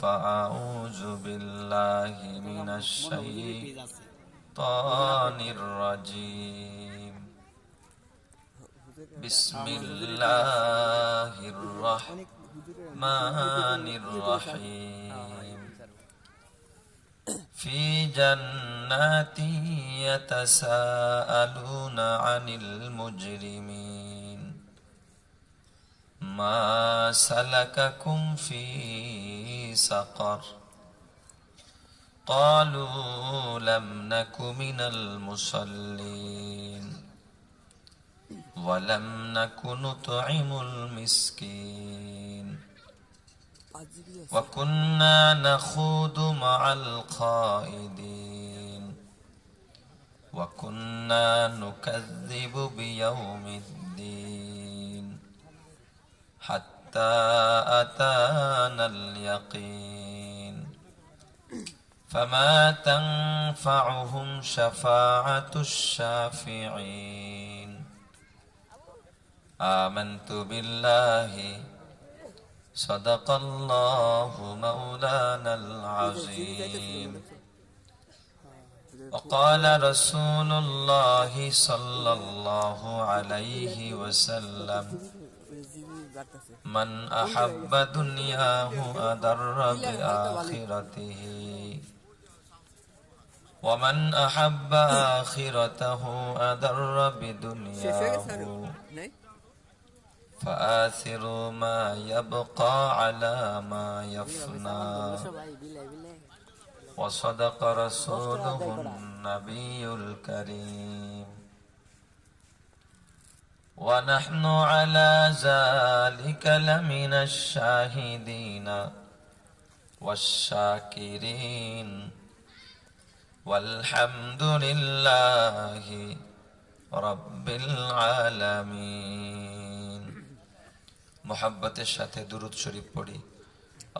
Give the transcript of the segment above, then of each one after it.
فأعوذ بالله من الشيطان الرجيم بسم الله الرحمن الرحيم في جنات يتساءلون عن المجرمين ما سلككم في سقر قالوا لم نك من المصلين ولم نك نطعم المسكين وكنا نخوض مع القائدين وكنا نكذب بيوم الدين حتى أتانا اليقين فما تنفعهم شفاعة الشافعين آمنت بالله صدق الله مولانا العظيم وقال رسول الله صلى الله عليه وسلم من أحب دنياه أدر بآخرته. ومن أحب آخرته أدر بدنياه. فآثروا ما يبقى على ما يفنى. وصدق رسوله النبي الكريم. ونحن على ذلك لمن الشاهدين والشاكرين والحمد لله رب العالمين মোহাব্বতের সাথে দুরুদ শরীফ পড়ি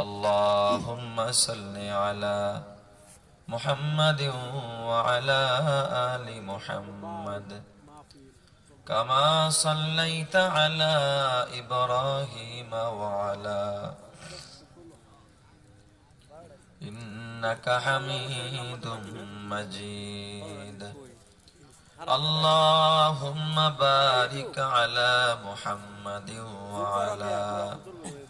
আল্লাহুম্মা সাল্লি আলা মুহাম্মাদ ওয়া আলি মুহাম্মাদ كما صليت على إبراهيم وعلى إنك حميد مجيد اللهم بارك على محمد وعلى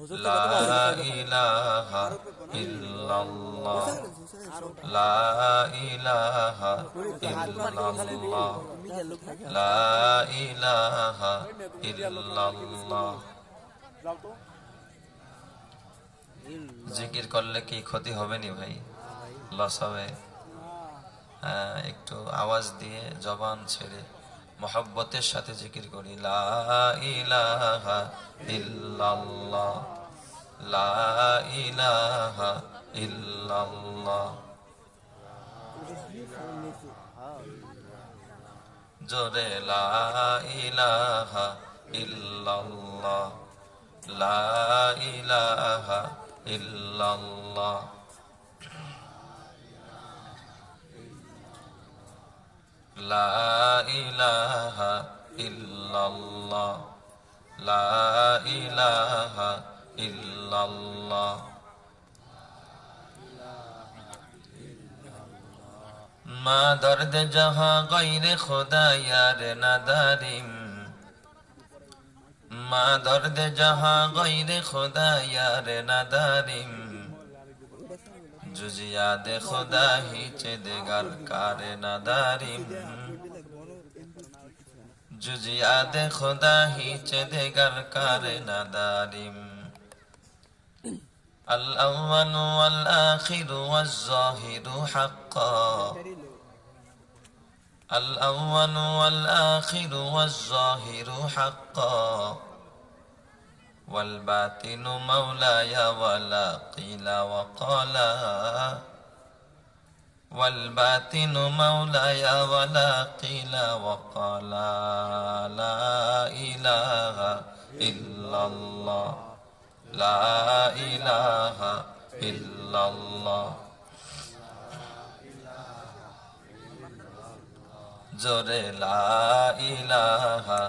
لا إله إلا الله لا إله إلا الله لا إله إلا الله জিকির করলে কি ক্ষতি হবে নি ভাই লস হবে হ্যাঁ, একটু আওয়াজ দিয়ে জবান ছেড়ে মহব্বতের সাথে জিকির করি লা ইলাহা লা ইলাহা জোরে লা ইলাহা ইল্লাল্লাহ লা ইলাহা লা ইলাহা লা ইলাহা মা দর্দ জহা গৈরে খোদা নাদারিম। মা দর্দ জহা গৈরে খোদা নাদারিম। یار نداریم جز یاد خدا هیچ دگر کار نداریم جز یاد خدا هیچ دگر کار نداریم الأول والآخر والظاهر حقا الأول والآخر والظاهر حقا والباطن مولاي ولا قيل وقالا والباطن مولاي ولا قيل وقالا لا إله ইল্লাল্লাহ লা ইলাহা ইল্লাল্লাহ জোরে লা ইলাহা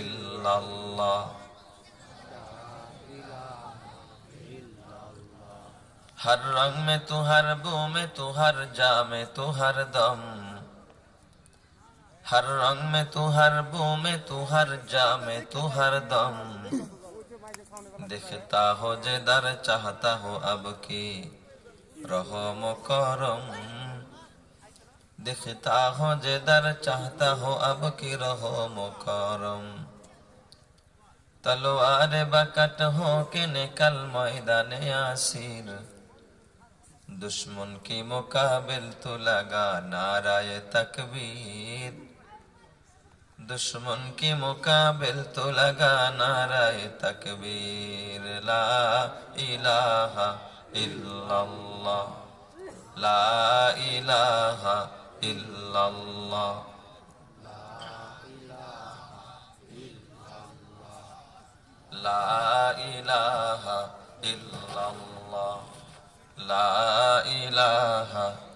ইল্লাল্লাহ हर रंग में तू हर बू में तू हर जा में तू हर दम हर रंग में तू हर बू में तू हर जा में तू हर दम दिखता हो जे दर चाहता हो अब की रहो मुकरम दिखता हो जे दर चाहता हो अब की रहो मुकरम तलवार बकट हो के निकल मैदान आसिर दुश्मन की मुकाबिल तो लगा नाराय तकबीर दुश्मन की मुकाबिल तो लगा नाराय तकबीर ला इलाहा इल्लल्लाह ला इलाहा इल्लल्लाह লা ইল্লাল্লাহ লা ইলাহা ইল্লা